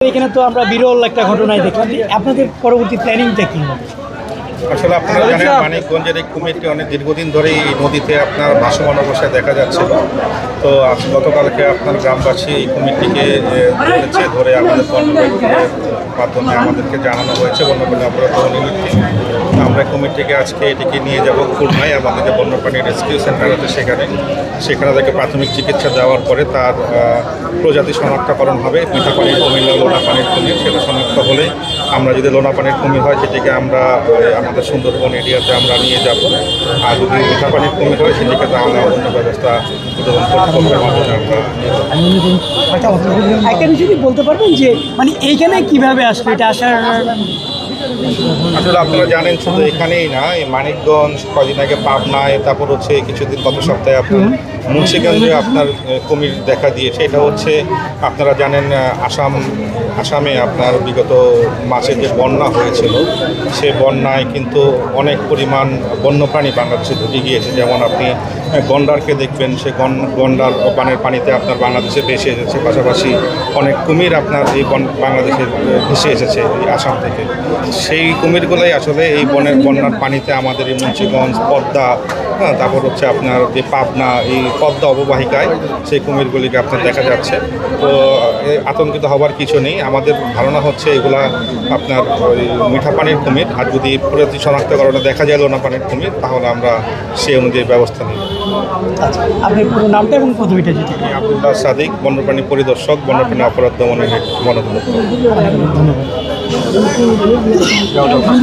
এখানে তো আমরা বিরল একটা ঘটনায় দেখলাম আপনাদের পরবর্তী প্ল্যানিংটা কি হবে? আসলে আপনারা জানেন মানিকগঞ্জের এই কুমিরটি অনেক দীর্ঘদিন ধরে এই নদীতে আপনার ভাসমান অবস্থায় দেখা যাচ্ছিল। তো গতকালকে আপনার গ্রামবাসী এই কুমিরটিকে ধরেছে ধরে আমাদের মাধ্যমে আমাদেরকে জানানো হয়েছে, বন্যপ্রাণী অপরাধ নিমিত্তে আমরা কমিটিকে আজকে এটিকে নিয়ে যাব খুলনায় আমাদের যে বন্যপ্রাণী রেস্কিউ সেন্টার আছে সেখানে। সেখানে তাকে প্রাথমিক চিকিৎসা দেওয়ার পরে তার প্রজাতি শনাক্তকরণ হবে। মিঠা পানির কুমিল্লা লোনা পানির কুমির, সেটা শনাক্ত হলে আমরা যদি লোনা পানির কুমির হয় সেটিকে আমরা আমাদের সুন্দরবন এরিয়াতে আমরা নিয়ে যাব। আর যদি মিঠা পানির কুমির হয় সেটিকে তো আমরা অন্য ব্যবস্থা উদ্বোধন আমরা নিয়ে যাব। একটা বিষয় বলতে পারবেন যে মানে এইখানে কীভাবে আসবে? এটা আসার আসলে আপনারা জানেন শুধু এখানেই না এই মানিকগঞ্জ কদিন আগে পাবনায় তারপর হচ্ছে কিছুদিন গত সপ্তাহে আপনার মুন্সিগঞ্জে আপনার কুমির দেখা দিয়েছে এটা হচ্ছে আপনারা জানেন আসাম আসামে আপনার বিগত মাসে যে বন্যা হয়েছিল সে বন্যায় কিন্তু অনেক পরিমাণ বন্যপ্রাণী বাংলাদেশে ঢুকে গিয়েছে। যেমন আপনি গন্ডারকে দেখবেন সে গন- গন্ডার বানের পানিতে আপনার বাংলাদেশে ভেসে এসেছে। পাশাপাশি অনেক কুমির আপনার এই বাংলাদেশে ভেসে এসেছে আসাম থেকে। সেই কুমিরগুলোই আসলে এই বনের বন্যার পানিতে আমাদের এই মুন্সিগঞ্জ পদ্মা হ্যাঁ তারপর হচ্ছে আপনার যে পাবনা এই পদ্মা অববাহিকায় সেই কুমিরগুলিকে আপনার দেখা যাচ্ছে। তো আতঙ্কিত হবার কিছু নেই। আমাদের ধারণা হচ্ছে এগুলা আপনার ওই মিঠা পানির কুমির। আর যদি প্রজাতি শনাক্তকরণে দেখা যায় লোনা পানির কুমির তাহলে আমরা সেই অনুযায়ী ব্যবস্থা নিই আচ্ছা আপনি পুরো নামটা এবং পদবিটা যদি আমি সাদিক বন্যপ্রাণী পরিদর্শক বন্যপ্রাণী অপরাধ দমনের বন অধিদপ্তর ধন্যবাদ